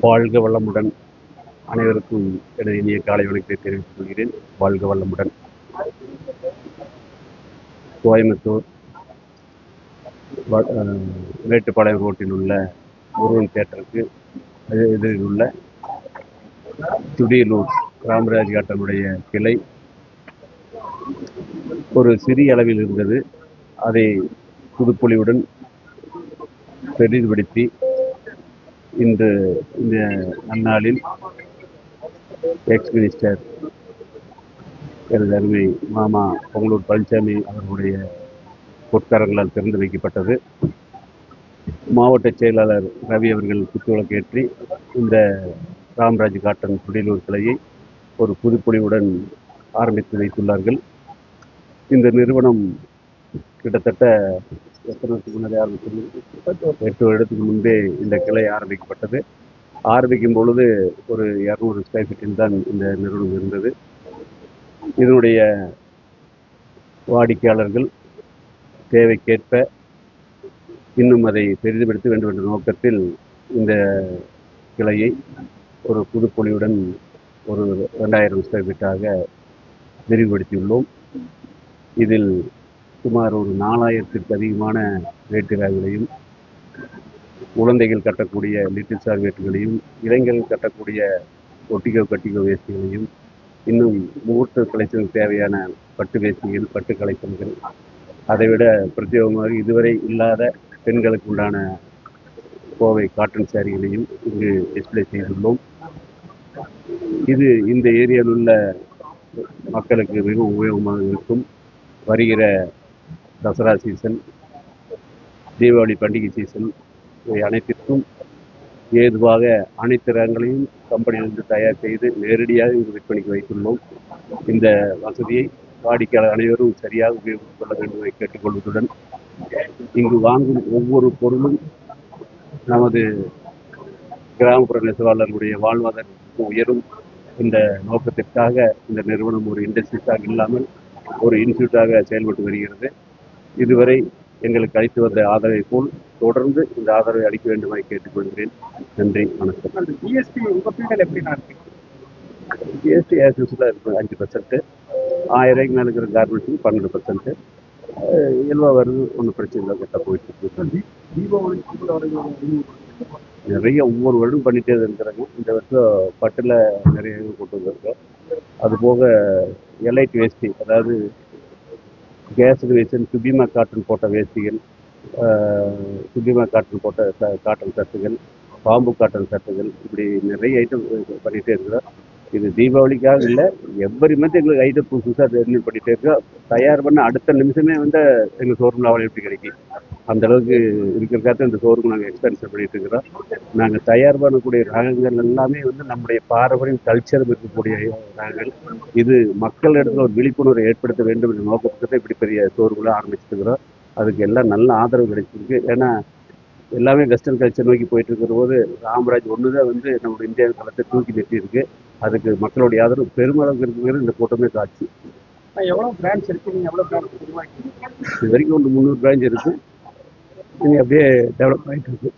வாழ்க வளமுடன். அனைவருக்கும் எனது இனிய காலை வணக்கத்தை தெரிவித்துக் கொள்கிறேன். வாழ்க வளமுடன். கோயம்புத்தூர் மேட்டுப்பாளையம் ரோட்டில் உள்ள முருகன் தேட்டருக்கு எதிரில் உள்ள துடியலூர் ராமராஜ் காட்டனுடைய கிளை ஒரு சிறிய அளவில் இருந்தது. அதை புதுப்பொலியுடன் பெரிதுபடுத்தி இன்று இந்த நன்னாளில் எக்ஸ் மினிஸ்டர் எனது அருமை மாமா பொங்கலூர் பழனிசாமி அவர்களுடைய பொற்காரங்களால் திறந்து வைக்கப்பட்டது. மாவட்ட செயலாளர் ரவி அவர்கள் குத்துவிளக்கு ஏற்றி இந்த ராம்ராஜ் காட்டன் குடியலூர் கிளையை ஒரு புதுப்பொலிவுடன் ஆரம்பித்து வைத்துள்ளார்கள். இந்த நிறுவனம் கிட்டத்தட்ட எத்தனை வருஷத்துக்கு முன்னாடி ஆரம்பித்தது? எட்டு வருடத்துக்கு முன்பே இந்த கிளை ஆரம்பிக்கப்பட்டது. ஆரம்பிக்கும் பொழுது ஒரு இரநூறு ஸ்கொயர் ஃபீட்டில் தான் இந்த நிறுவனம் இருந்தது. இதனுடைய வாடிக்கையாளர்கள் தேவைக்கேற்ப இன்னும் அதை பெரிதுபடுத்த வேண்டும் என்ற நோக்கத்தில் இந்த கிளையை ஒரு புதுப்பொலியுடன் ஒரு ரெண்டாயிரம் ஸ்கொயர் ஃபீட்டாக விரிவுபடுத்தியுள்ளோம். இதில் சுமார் ஒரு நாலாயிரத்திற்கு அதிகமான வேட்டு குழந்தைகள் கட்டக்கூடிய லிட்டில் சார் வேட்டுகளையும் இளைஞர்கள் கட்டக்கூடிய ஒட்டிகோ கட்டிகோ வேஷ்டிகளையும் இன்னும் முகூர்த்த கலைச்சலுக்கு தேவையான பட்டு வேஷ்டிகள் பட்டு கலைச்சல்கள். அதைவிட பிரத்யேகமாக இதுவரை இல்லாத பெண்களுக்கு உண்டான கோவை காட்டன் சாரிகளையும் இங்கு டிஸ்ப்ளே செய்துள்ளோம். இது இந்த ஏரியாவில் உள்ள மக்களுக்கு மிகவும் உபயோகமாக இருக்கும். வருகிற தசரா சீசன் தீபாவளி பண்டிகை சீசன் இவை அனைத்திற்கும் ஏதுவாக அனைத்து ரகங்களையும் கம்பெனியிலிருந்து தயார் செய்து நேரடியாக இங்கு விற்பனைக்கு வைத்துள்ளோம். இந்த வசதியை வாடிக்கையாளர் அனைவரும் சரியாக உபயோகித்துக் கொள்ள வேண்டும் என்று கேட்டுக்கொள்வதுடன் இங்கு வாங்கும் ஒவ்வொரு பொருளும் நமது கிராமப்புற நெசவாளர்களுடைய வாழ்வாதாரத்திற்கு உயரும். இந்த நோக்கத்திற்காக இந்த நிறுவனம் ஒரு இண்டஸ்ட்ரீஸாக இல்லாமல் ஒரு இன்ஸ்டியூட்டாக செயல்பட்டு வருகிறது. இதுவரை எங்களுக்கு அளித்து வந்த ஆதரவை போல் தொடர்ந்து இந்த ஆதரவை அளிக்க வேண்டுமாய் கேட்டுக்கொள்கிறேன். நன்றி வணக்கம். ஜிஎஸ்டி உங்க ஃபீல்டில் எப்படி ஜிஎஸ்டி ஏசன்ஸில் இருக்கும். அஞ்சு பர்சன்ட்டு ஆயிரம் ரூபாய்க்கு மேலே இருக்கிற கார்மெண்ட்ஸுக்கு பன்னெண்டு பர்சன்ட்டு இயல்பாக வருது ஒன்றும் பிரச்சனை இல்லை கரெக்டாக போயிட்டு இருக்கு. நிறைய ஒவ்வொரு வருடம் பண்ணிட்டே தான் இருக்கிறாங்க. இந்த வருஷம் பட்டில் நிறைய கொண்டு வந்திருக்கோம் அது போக எலைட் வேஷ்டி அதாவது கேஸுக்கு வேஸ்டன் சுபிமா காட்டன் போட்ட வேஷ்டிகள் சுபிமா காட்டன் போட்ட காட்டன் சட்டுகள் பாம்பு காட்டன் சட்டுகள் இப்படி நிறைய ஐட்டம் பண்ணிகிட்டே இருக்கிறோம். இது தீபாவளிக்காக இல்லை எவ்வரி மந்த் எங்களுக்கு ஐட்டம் புதுசு புதுசாக ரெனியூ பண்ணிகிட்டே இருக்கோம். தயார் பண்ண அடுத்த நிமிஷமே வந்து எங்களுக்கு ஷோரூமில் எப்படி கிடைக்கும். அந்த அளவுக்கு இருக்கிறக்காக இந்த ஷோரூம் நாங்கள் எக்ஸ்பென்ஷன் பண்ணிட்டு இருக்கிறோம். நாங்கள் தயார் பண்ணக்கூடிய ரகங்கள் எல்லாமே வந்து நம்முடைய பாரம்பரியம் கல்ச்சர் இருக்கக்கூடிய ரகங்கள். இது மக்கள் இடத்துல ஒரு விழிப்புணர்வை ஏற்படுத்த வேண்டும் என்ற நோக்கத்துக்கு இப்படி பெரிய ஷோரூம்லாம் ஆரம்பிச்சிருக்கிறோம் அதுக்கு எல்லாம் நல்ல ஆதரவு கிடைச்சிருக்கு. ஏன்னா எல்லாமே வெஸ்டர்ன் கல்ச்சர் நோக்கி போயிட்டு இருக்கிற போது ராமராஜ் ஒன்று தான் வந்து நம்மளுடைய இந்தியா களத்தை தூக்கி நிறுத்தி இருக்கு அதுக்கு மக்களுடைய ஆதரவு பெருமளவுக்கு இருக்குங்கிறது இந்த கூட்டமே காட்சி. எவ்வளோ பிரான்ச் இருக்கு? நீங்கள் எவ்வளோ பிரான்ச் இது வரைக்கும் ஒரு முந்நூறு பிரான்ச் இருக்கு. இனி அப்படியே டெவலப் ஆகிட்டு இருக்கு.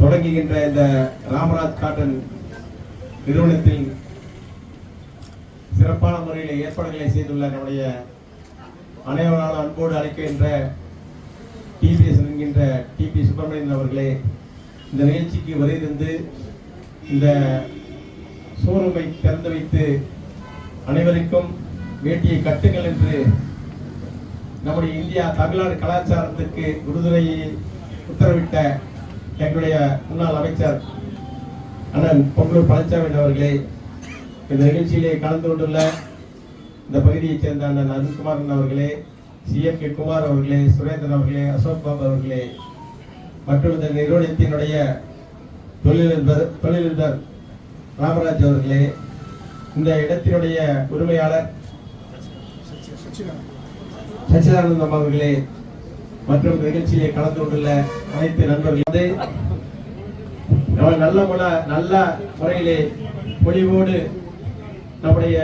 தொடங்குகின்ற இந்த ராமராஜ் காட்டன் நிறுவனத்தில் சிறப்பான முறையில் ஏற்பாடுகளை செய்துள்ள நம்முடைய அனைவரால் அன்போடு அழைக்கின்ற டிபிஎஸ் என்கின்ற டிபி சுப்பிரமணியன் அவர்களே இந்த நிகழ்ச்சிக்கு வருகை இந்த ஷோரூமை திறந்து வைத்து அனைவருக்கும் வேட்டியை கட்டுங்கள் என்று நம்முடைய இந்தியா தமிழ்நாடு கலாச்சாரத்திற்கு விடுதலையை உத்தரவிட்ட எங்களுடைய முன்னாள் அமைச்சர் அண்ணன் பொங்கலூர் பழனிசாமி அவர்களே இந்த நிகழ்ச்சியிலே கலந்து கொண்டுள்ள இந்த பகுதியைச் சேர்ந்த அண்ணன் அருண்குமாரன் அவர்களே சி. எம். கே. குமார் அவர்களே சுரேந்திரன் அவர்களே அசோக் பாபு அவர்களே மற்றும் இந்த நிறுவனத்தினுடைய தொழிலதிபர் தொழிலதிபர் ராமராஜ் அவர்களே இந்த இடத்தினுடைய உரிமையாளர் சச்சிதானந்தம் அவர்களே மற்றும் நிகழ்ச்சியிலே கலந்து கொண்டுள்ள அனைத்து நண்பர்கள். நல்ல முறை நல்ல முறையிலே பொழிவோடு நம்முடைய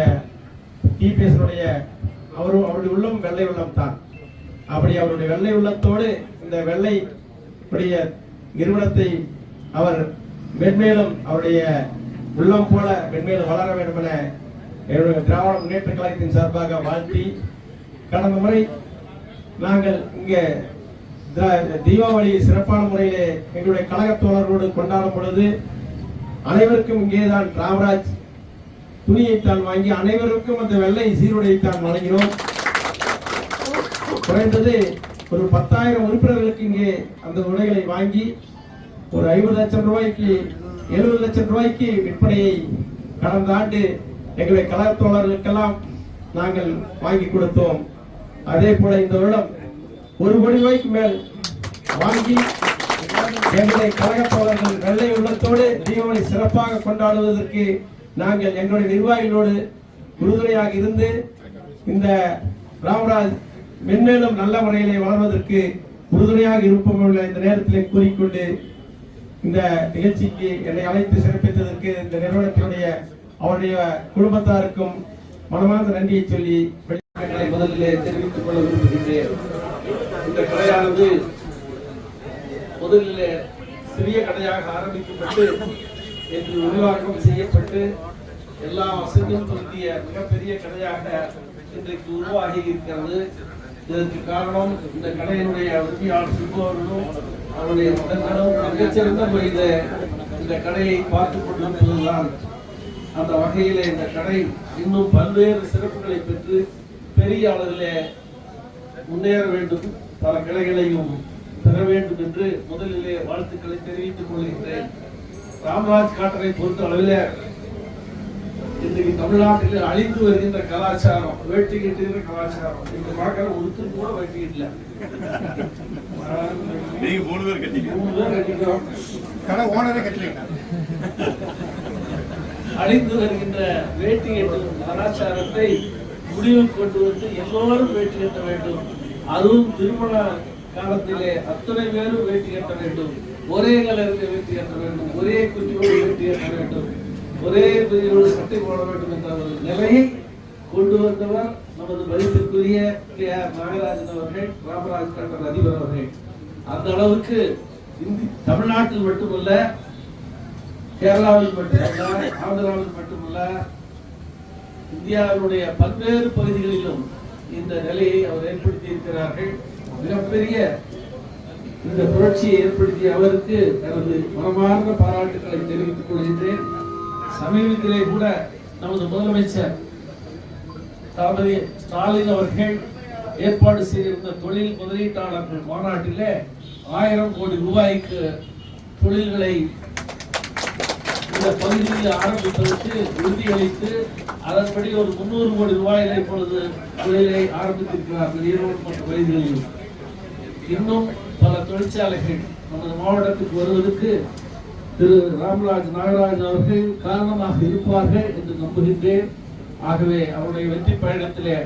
டிபிஎஸ்னுடைய அவரும் அவருடைய உள்ளம் வெள்ளை உள்ளம் தான். அப்படி அவருடைய வெள்ளை உள்ளத்தோடு இந்த வெள்ளை உடைய நிறுவனத்தை அவர் மென்மேலும் அவருடைய உள்ளம் போல மென்மேலும் வளர வேண்டும் என என்னுடைய திராவிட முன்னேற்ற கழகத்தின் சார்பாக வாழ்த்தி கடந்த முறை நாங்கள் இங்கே தீபாவளி சிறப்பான முறையிலே எங்களுடைய கழக தோழர்களோடு கொண்டாடும் பொழுது அனைவருக்கும் இங்கேதான் ராமராஜ் துணியைத்தான் வாங்கி அனைவருக்கும் அந்த வெள்ளை சீருடையைத்தான் வழங்கினோம். குறைந்தது ஒரு பத்தாயிரம் உறுப்பினர்களுக்கு இங்கே அந்த உடைகளை வாங்கி ஒரு ஐம்பது லட்சம் ரூபாய்க்கு எழுபது லட்சம் ரூபாய்க்கு விற்பனையை கடந்த ஆண்டு எங்களுடைய கழக தோழர்களுக்கெல்லாம் நாங்கள் வாங்கி கொடுத்தோம். அதே போல இந்த வருடம் ஒரு கோடி ரூபாய்க்கு மேல் வாங்கி எங்களை கழகத்தோழர்கள் வெள்ளை உள்ளத்தோடு தீபாவளி சிறப்பாக கொண்டாடுவதற்கு நாங்கள் எங்களுடைய நிர்வாகிகளோடு உறுதுணையாக இருந்து இந்த ராமராஜ் மென்மேலும் நல்ல முறையிலே வளர்வதற்கு உறுதுணையாக இருப்போம் என்ற இந்த நேரத்திலே கூறிக்கொண்டு இந்த நிகழ்ச்சிக்கு என்னை அழைத்து சிறப்பித்ததற்கு இந்த நிறுவனத்தினுடைய அவருடைய குடும்பத்தாருக்கும் மனமார்ந்த நன்றியை சொல்லி முதலிலே தெரிவித்துக் கொள்ள விரும்புகின்றேன். இந்த கடையானது முதலிலே சிறிய கடையாக ஆரம்பிக்கப்பட்டு என்று உருவாக்கம் செய்யப்பட்டு எல்லா வசதியும் பொருந்திய மிகப்பெரிய கடையாக இன்றைக்கு உருவாகி இருக்கிறது. இதற்கு காரணம் இந்த கடையினுடைய உரிமையாளர் சிம்பு அவர்களும் அவருடைய மகன்களும் மிகச்சிறந்த முறையில் இந்த கடையை பார்த்துக் கொண்டிருப்பதுதான். அந்த வகையில இந்த கடை இன்னும் பல்வேறு சிறப்புகளை பெற்று பெரிய அளவிலே முன்னேற வேண்டும் பல கிளைகளையும் பெற வேண்டும் என்று முதலிலே வாழ்த்துக்களை தெரிவித்துக் கொள்கின்றேன். ராமராஜ் காட்டரை பொறுத்த அளவில் இன்றைக்கு தமிழ்நாட்டில் அழிந்து வருகின்ற கலாச்சாரம் வேட்டி கட்டுகிற கலாச்சாரம். இங்க பார்க்கிற ஒருத்தர் கூட வேட்டி கட்டல நீங்க மூணு பேர் கட்டிங்க மூணு பேர் கட்டிக்கிறோம். கடை ஓனரே கட்டலைங்க. அழிந்து வருகின்ற வேட்டி கட்டும் கலாச்சாரத்தை முடிவை கொண்டு வந்து எல்லோரும் வேட்டி கட்ட வேண்டும். அதுவும் திருமண காலத்திலே அத்தனை பேரும் வேட்டி கட்ட வேண்டும். ஒரே கலருக்கு வேட்டி கட்ட வேண்டும். ஒரே குட்டியோடு வேட்டி கட்ட வேண்டும். ஒரே பிரிவோடு சட்டை போட வேண்டும் என்ற ஒரு நிலையை கொண்டு வந்தவர் நமது மதிப்பிற்குரிய கே ஆர் நாகராஜன் அவர்கள் ராமராஜ் கட்டர் அதிபர் அவர்கள். அந்த அளவுக்கு இந்தி தமிழ்நாட்டில் மட்டுமல்ல கேரளாவில் மட்டுமல்ல ஆந்திராவில் மட்டுமல்ல இந்தியாவினுடைய பல்வேறு பகுதிகளிலும் இந்த நிலையை அவர் ஏற்படுத்தி இருக்கிறார்கள் மிகப்பெரிய இந்த புரட்சியை ஏற்படுத்திய அவருக்கு தனது மனமார்ந்த பாராட்டுகளை தெரிவித்துக் கொள்கின்றேன். சமீபத்திலே கூட நமது முதலமைச்சர் தளபதி ஸ்டாலின் அவர்கள் ஏற்பாடு செய்திருந்த தொழில் முதலீட்டாளர்கள் மாநாட்டிலே ஆயிரம் கோடி ரூபாய்க்கு தொழில்களை இந்த பகுதியில் ஆரம்பிப்பதற்கு உறுதியளித்து அதன்படி ஒரு முன்னூறு கோடி ரூபாயிலை இப்பொழுது தொழிலை ஆரம்பித்திருக்கிறார்கள் ஈரோடு போன்ற பகுதிகளில் இன்னும் பல தொழிற்சாலைகள் நமது மாவட்டத்துக்கு வருவதற்கு திரு ராமராஜ் நாகராஜ் அவர்கள் காரணமாக இருப்பார்கள் என்று நம்புகின்றேன். ஆகவே அவருடைய வெற்றி பயணத்திலே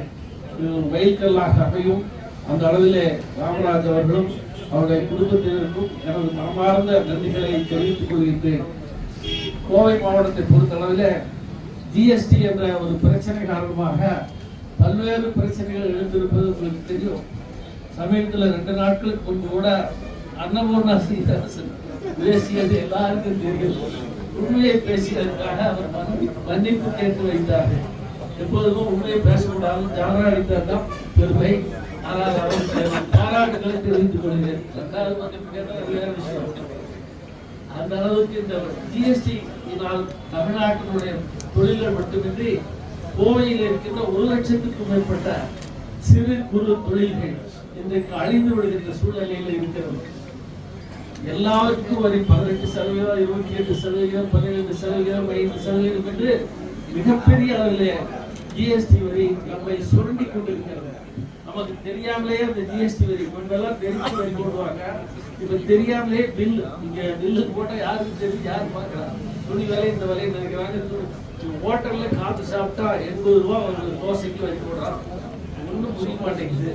ஒரு மைல்கல்லாக அமையும். அந்த அளவிலே ராமராஜ் அவர்களும் அவருடைய குடும்பத்தினருக்கும் எனது மனமார்ந்த நன்றிகளை தெரிவித்துக் கொள்கின்றேன். கோவை மாவட்டத்தை பொறுத்தளவில் ஜிஎஸ்டி என்ற ஒரு பிரச்சனை காரணமாக பல்வேறு பிரச்சனைகள் எழுந்திருப்பது உங்களுக்கு தெரியும். சமீபத்தில் ரெண்டு நாட்களுக்கு முன்பு கூட அன்னபூர்ணா சீனிவாசன் பேசியது எல்லாருக்கும் தெரியும். உண்மையை பேசியதற்காக அவர் மன்னிப்பு கேட்டு வைத்தார்கள். எப்போதுமே உண்மையை பேசக்கூடாது ஜானா அடித்தார் தான் பெருமை. ஆனால் அவருக்கு பாராட்டுகளை தெரிவித்துக் கொள்கிறேன். ரெண்டாவது மன்னிப்பு கேட்டால் வேறு விஷயம். அந்த அளவுக்கு இந்த ஜிஎஸ்டி இதனால் தமிழ்நாட்டினுடைய தொழில்கள் மட்டுமின்றி கோவையில் இருக்கின்ற ஒரு லட்சத்துக்கும் மேற்பட்ட சிறு குறு தொழில்கள் இன்றைக்கு அழிந்து விடுகின்ற சூழ்நிலையில் இருக்கிறது. எல்லாருக்கும் வரி பதினெட்டு சதவீதம் இருபத்தி எட்டு சதவீதம் பதினெட்டு சதவீதம் ஐந்து சதவீதம் என்று மிகப்பெரிய அளவில் ஜிஎஸ்டி வரி நம்மை சுரண்டி கொண்டிருக்கிறது. நமக்கு தெரியாமலேயே அந்த ஜிஎஸ்டி வரி முன்பெல்லாம் தெரிஞ்சு வரி போடுவாங்க. இப்ப தெரியாமலே பில் இங்க பில்லு போட்டா யாருக்கு தெரியும் யாரு பாக்குறா துணி விலை இந்த விலை நினைக்கிறாங்க. ஹோட்டல்ல காத்து சாப்பிட்டா எண்பது ரூபா ஒரு தோசைக்கு வரி போடுறான். ஒன்றும் புரிய மாட்டேங்குது.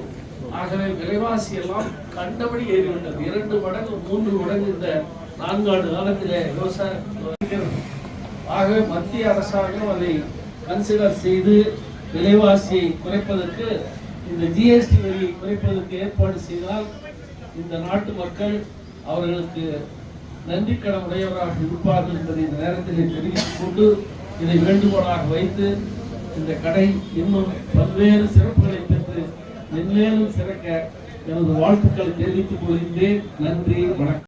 ஆகவே விலைவாசி எல்லாம் கண்டபடி ஏறி விட்டது இரண்டு மடங்கு மூன்று மடங்கு இந்த நான்காண்டு காலத்தில் விவசாயம் ஆகவே மத்திய அரசாங்கம் அதை கன்சிடர் செய்து விலைவாசியை குறைப்பதற்கு இந்த ஜிஎஸ்டி வரி குறைப்பதற்கு ஏற்பாடு செய்தால் இந்த நாட்டு மக்கள் அவர்களுக்கு நன்றி கடன் உடையவராக இருப்பார்கள் என்பதை இந்த நேரத்தில் தெரிவித்துக் கொண்டு இதை வேண்டுகோளாக வைத்து இந்த கடை இன்னும் பல்வேறு சிறப்புகளை பெற்று மென்மேலும் சிறக்க எனது வாழ்த்துக்களை தெரிவித்துக் கொள்கின்றேன். நன்றி வணக்கம்.